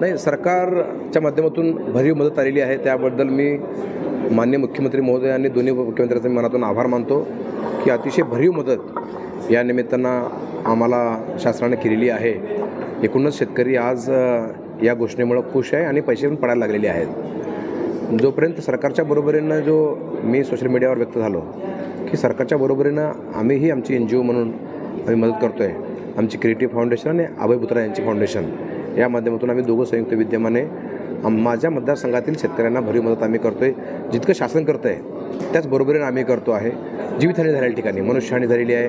नाही सरकारच्या माध्यमातून भरीव मदत आलेली आहे. त्याबद्दल मी मान्य मुख्यमंत्री महोदय आणि दोन्ही मुख्यमंत्र्यांचे मी मनातून आभार मानतो की अतिशय भरीव मदत या निमित्तानं आम्हाला शासनाने केलेली आहे. एकूणच शेतकरी आज या घोषणेमुळं खुश आहे आणि पैसे पण पडायला लागलेले आहेत. जोपर्यंत सरकारच्या बरोबरीनं जो मी सोशल मीडियावर व्यक्त झालो की सरकारच्या बरोबरीनं आम्हीही आमची एन जी ओ म्हणून आम्ही मदत करतो आहे आमची क्रिएटिव्ह फाउंडेशन आणि अभय बुत्रा यांची फाउंडेशन. या माध्यमातून आम्ही दोघं संयुक्त विद्यमाने माझ्या मतदारसंघातील शेतकऱ्यांना भरीव मदत आम्ही करतो आहे जितकं शासन करतं आहे त्याचबरोबरीनं आम्ही करतो आहे. जीवितहानी झालेल्या ठिकाणी मनुष्यहानी झालेली आहे.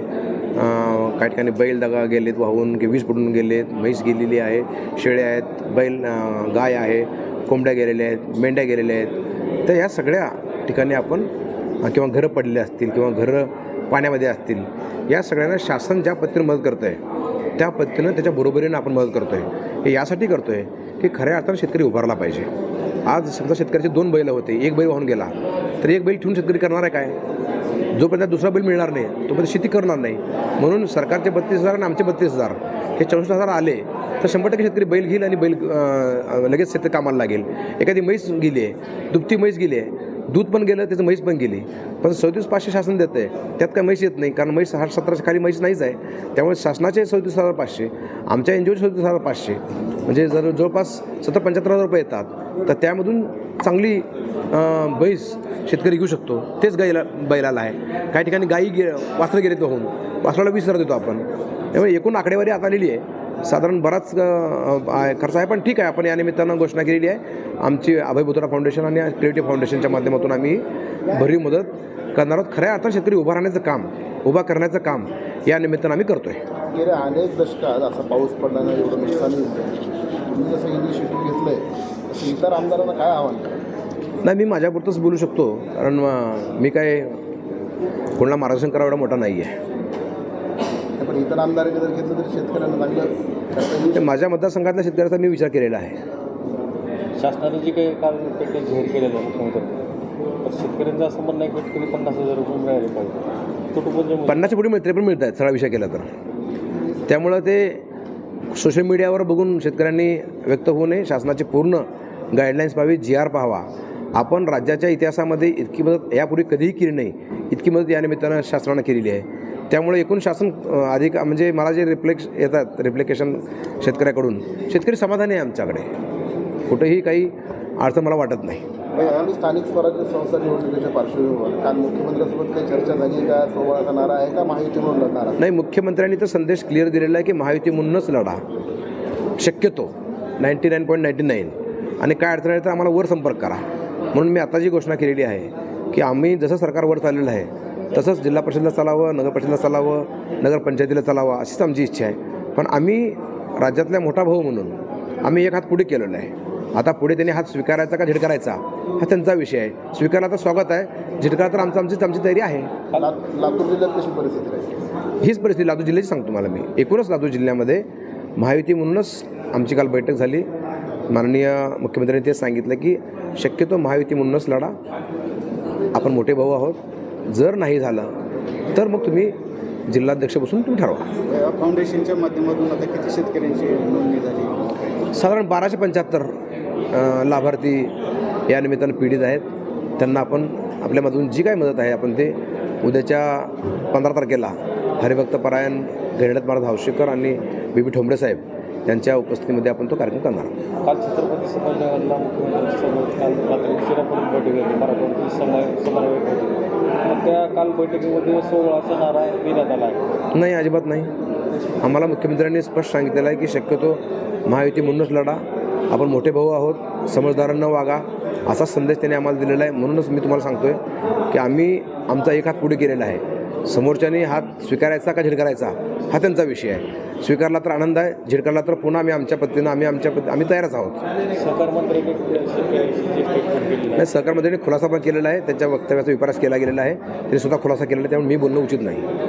काही ठिकाणी बैल दगा गेलेत वाहून की वीज पडून गेलेत म्हैस गेलेली आहे शेळ्या आहेत बैल गाय आहे कोंबड्या गेलेल्या आहेत मेंढ्या गेलेल्या आहेत. तर या सगळ्या ठिकाणी आपण किंवा घरं पडलेली असतील किंवा घरं पाण्यामध्ये असतील या सगळ्यांना शासन ज्या पद्धतीने मदत करतं आहे त्या पद्धतीनं त्याच्या बरोबरीनं आपण मदत करतो आहे हे यासाठी करतो आहे की खऱ्या अर्थानं शेतकरी उभारला पाहिजे. आज समजा शेतकऱ्याचे दोन बैल होते एक बैल वाहून गेला तर एक बैल ठेवून शेतकरी करणार आहे काय? जोपर्यंत दुसरा बैल मिळणार नाही तोपर्यंत शेती करणार नाही. म्हणून सरकारचे बत्तीस हजार आणि आमचे बत्तीस हजार हे चौसष्ट हजार आले तर शंभर टक्के शेतकरी बैल घेईल आणि बैल लगेच शेतकरी कामाला लागेल. एखादी म्हैस गेली आहे दुभती म्हैस गेली आहे दूध पण गेलं त्याचं म्हैस पण गेली. पण सदतीस पाचशे शासन देतं आहे. त्यात काय म्हैस येत नाही कारण म्हैस हा सतराशे खाली म्हैस नाहीच आहे. त्यामुळे शासनाचे सदतीस हजार पाचशे आमच्या एन जी ओचे सदतीस हजार पाचशे. म्हणजे जर जवळपास सत्तर पंच्याहत्तर हजार रुपये येतात तर त्यामधून चांगली बैस म्हैस शेतकरी घेऊ शकतो. तेच गाईला बैलाला आहे. काही ठिकाणी गाई गे वासरं गेलेत होऊन वासराला वीस हजार देतो आपण. त्यामुळे एकूण आकडेवारी आता आलेली आहे. साधारण बराच खर्च आहे पण ठीक आहे. आपण या निमित्तानं घोषणा केलेली आहे. आमची अभय बुत्रा फाउंडेशन आणि क्रिएटिव्ह फाउंडेशनच्या माध्यमातून आम्ही भरीव मदत करणार आहोत. खऱ्या अर्थात शेतकरी उभा राहण्याचं काम उभा करण्याचं काम या निमित्तानं आम्ही करतो आहे गेल्या अनेक दशकात असा पाऊस पडल्यानं एवढं नुकसान तुम्ही जसं इनिशिएटिव्ह घेतलं आहे तसं इतर आमदारांना काय आव्हान? नाही मी माझ्यापुरतंच बोलू शकतो. कारण मी काय कोणाला मार्गदर्शन करावं एवढा मोठा नाही आहे पण इतर आमदारांनी जर घेतलं तरी शेतकऱ्यांना चांगलं ते माझ्या मतदारसंघातल्या शेतकऱ्याचा मी विचार केलेला आहे. शासनाने जे काही काल पॅकेज जाहीर केलेलं आहे मुख्यमंत्र्यांनी तर शेतकऱ्यांचं असं म्हणणं आहे की पन्नास हजार रुपये मिळाले पाहिजे. कुटुंब पन्नासच्या पुढे मिळते पण मिळत आहेत सगळा विषय केला तर. त्यामुळं ते सोशल मीडियावर बघून शेतकऱ्यांनी व्यक्त होऊ नये शासनाची पूर्ण गाईडलाईन्स पाहावी जी आर पाहावा. आपण राज्याच्या इतिहासामध्ये इतकी मदत यापूर्वी कधीही केली नाही इतकी मदत या निमित्तानं शासनानं केलेली आहे. त्यामुळे एकूण शासन अधिक म्हणजे मला जे रिफ्लेक्श येतात रिफ्लेकेशन शेतकऱ्याकडून शेतकरी समाधानी आहे आमच्याकडे. कुठेही काही अडचण मला वाटत नाही. आम्ही स्थानिक स्वराज्य संस्था निवडणुकीच्या पार्श्वभूमीवर काल मुख्यमंत्र्यांसोबत काही चर्चा झाली का? सोहळाचा नारा आहे का? महायुती म्हणून लढणार? नाही मुख्यमंत्र्यांनी तर संदेश क्लिअर दिलेला आहे की महायुती म्हणूनच लढा. शक्यतो ninety nine point ninety nine आणि काय अडचण आहे तर आम्हाला वर संपर्क करा. म्हणून मी आता जी घोषणा केलेली आहे की आम्ही जसं सरकार वर चाललेलं आहे तसंच जिल्हा परिषदेला चालावं नगर परिषदेला चालावं नगरपंचायतीला चालावं अशीच आमची इच्छा आहे. पण आम्ही राज्यातल्या मोठा भाऊ म्हणून आम्ही एक हात पुढे केलेला आहे. आता पुढे त्यांनी हात स्वीकारायचा का झिडकारायचा हा त्यांचा विषय आहे. स्वीकारला तर स्वागत आहे. झिडकारा तर आमचं आमचीच आमची तयारी आहे. लातूर जिल्ह्यात कशी परिस्थिती हीच परिस्थिती लातूर जिल्ह्याची सांगतो मला मी. एकूणच लातूर जिल्ह्यामध्ये महायुती म्हणूनच आमची काल बैठक झाली. माननीय मुख्यमंत्र्यांनी तेच सांगितलं की शक्यतो महायुती म्हणूनच लढा आपण मोठे भाऊ आहोत. जर नाही झालं तर मग तुम्ही जिल्हाध्यक्ष बसून तुम्ही ठरवा. फाउंडेशनच्या माध्यमातून आता किती शेतकऱ्यांची नोंदणी झाली? साधारण बाराशे पंच्याहत्तर लाभार्थी या निमित्तानं पीडित आहेत. त्यांना आपण आपल्यामधून जी काय मदत आहे आपण ते उद्याच्या पंधरा तारखेला हरिभक्त परायण गणित महाराज हावशेकर आणि बी बी ठोंबरे साहेब यांच्या उपस्थितीमध्ये आपण तो कार्यक्रम करणार आहोत. काल छत्रपती संभाजीनगरला मुख्यमंत्र्यांच्या समोर काल रात्री बैठक झाली समय समन्वयक होते. मग त्या काल बैठकीमध्ये सोहळाचा नारा देण्यात आला आहे. नाही अजिबात नाही. आम्हाला मुख्यमंत्र्यांनी स्पष्ट सांगितलेलं आहे की शक्यतो महायुती म्हणूनच लढा. आपण मोठे भाऊ आहोत समजदारांना वागा. असा संदेश त्यांनी आम्हाला दिलेला आहे. म्हणूनच मी तुम्हाला सांगतोय की आम्ही आमचा एक हात पुढे केलेला आहे. समोरच्याने हात स्वीकारायचा का झिडकारायचा? हा त्यांचा विषय आहे. स्वीकारला तर आनंद आहे झिडकारला तर पुन्हा आम्ही आमच्या पद्धतीनं आम्ही आमच्या पद्धती आम्ही तयारच आहोत. नाही सहकार खुलासा पण केलेला आहे त्यांच्या वक्तव्याचा विपरास केला गेलेला आहे तरी स्वतः खुलासा केलेला आहे त्यामुळे मी बोलणं उचित नाही.